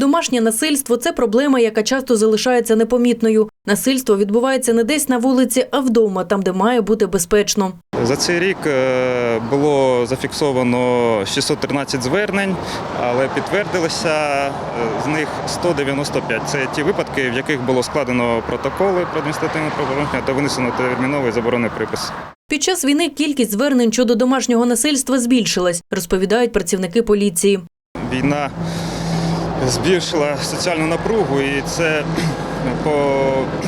Домашнє насильство це проблема, яка часто залишається непомітною. Насильство відбувається не десь на вулиці, а вдома, там, де має бути безпечно. За цей рік е, було зафіксовано 613 звернень, але підтвердилося е, з них 195. Це ті випадки, в яких було складено протоколи про адміністративне правопорушення та винесено терміновий заборонний припис. Під час війни кількість звернень щодо домашнього насильства збільшилась, розповідають працівники поліції. Війна збільшила соціальну напругу, і це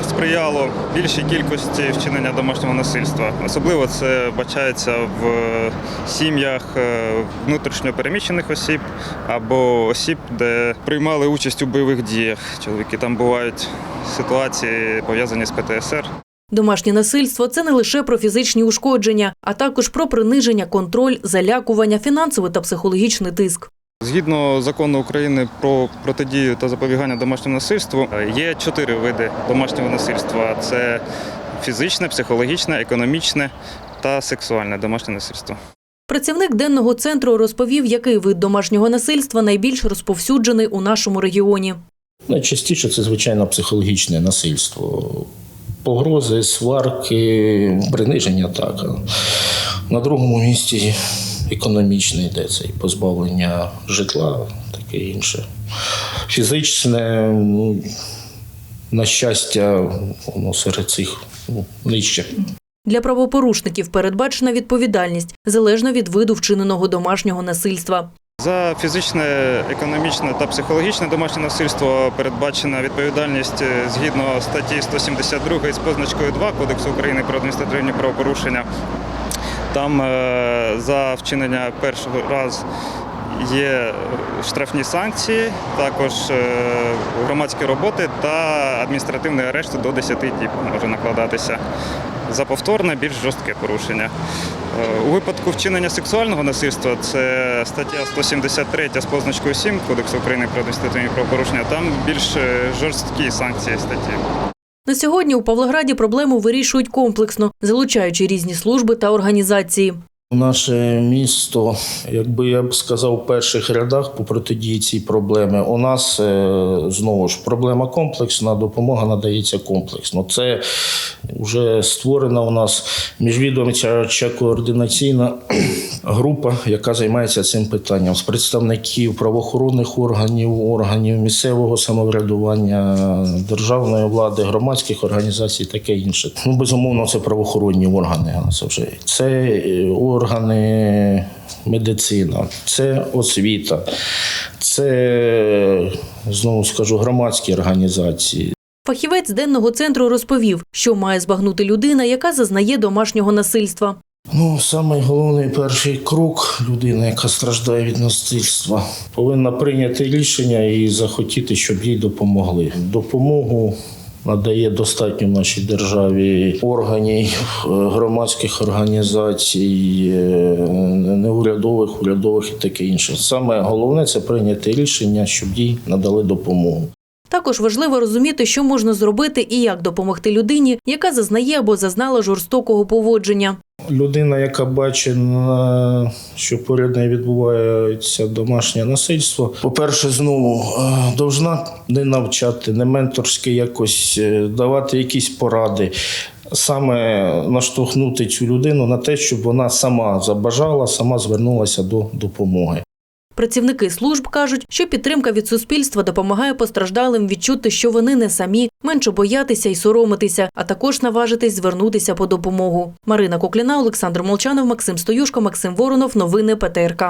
сприяло більшій кількості вчинення домашнього насильства. Особливо це бачається в сім'ях е, внутрішньо переміщених осіб або осіб, де приймали участь у бойових діях. Чоловіки там бувають ситуації пов'язані з ПТСР. Домашнє насильство це не лише про фізичні ушкодження, а також про приниження, контроль, залякування, фінансовий та психологічний тиск. Згідно закону України про протидію та запобігання домашньому насильству, е, є чотири види домашнього насильства: це фізичне, психологічне, економічне та сексуальне домашнє насильство. Працівник денного центру розповів, який вид домашнього насильства найбільш розповсюджений у нашому регіоні. Найчастіше це, звичайно, психологічне насильство. Погрози, сварки, приниження так. На другому місці економічне йде це і позбавлення житла, таке інше. Фізичне, ну, на щастя, воно серед цих ну, нижче. Для правопорушників передбачена відповідальність залежно від виду вчиненого домашнього насильства. За фізичне, економічне та психологічне домашнє насильство передбачена відповідальність е, згідно статті 172 з позначкою 2 Кодексу України про адміністративні правопорушення. Там е, за вчинення першого разу є штрафні санкції, також е, громадські роботи та адміністративний арешт до 10 діб може накладатися. За повторне більш жорстке порушення. Е, У випадку вчинення сексуального насильства це стаття 173 з позначкою 7 Кодексу України про адміністративні правопорушення. Там більш жорсткі санкції статті. На сьогодні у Павлограді проблему вирішують комплексно, залучаючи різні служби та організації. Наше місто, якби я б сказав, в перших рядах по протидії цій проблеми. У нас е, знову ж проблема комплексна, допомога надається комплексно. Це вже створена у нас міжвідомча координаційна група, яка займається цим питанням з представників правоохоронних органів, органів місцевого самоврядування, державної влади, громадських організацій, таке інше. Ну, безумовно, це правоохоронні органи. Це вже це е, органи медицина, це освіта, це знову скажу громадські організації. Фахівець денного центру розповів, що має збагнути людина, яка зазнає домашнього насильства. Ну, самий головний перший крок людина, яка страждає від насильства, повинна прийняти рішення і захотіти, щоб їй допомогли. Допомогу надає достатньо нашій державі органів, е, громадських організацій, е, неурядових, урядових і таке інше. Саме головне це прийняти рішення, щоб їй надали допомогу. Також важливо розуміти, що можна зробити і як допомогти людині, яка зазнає або зазнала жорстокого поводження. Людина, яка бачить, що поряд неї відбувається домашнє насильство, по-перше, знову е, должна не навчати, не менторськи якось е, давати якісь поради. Саме наштовхнути цю людину на те, щоб вона сама забажала, сама звернулася до допомоги. Працівники служб кажуть, що підтримка від суспільства допомагає постраждалим відчути, що вони не самі, менше боятися і соромитися, а також наважитись звернутися по допомогу. Марина Кокліна, Олександр Молчанов, Максим Стоюшко, Максим Воронов. Новини ПТРК.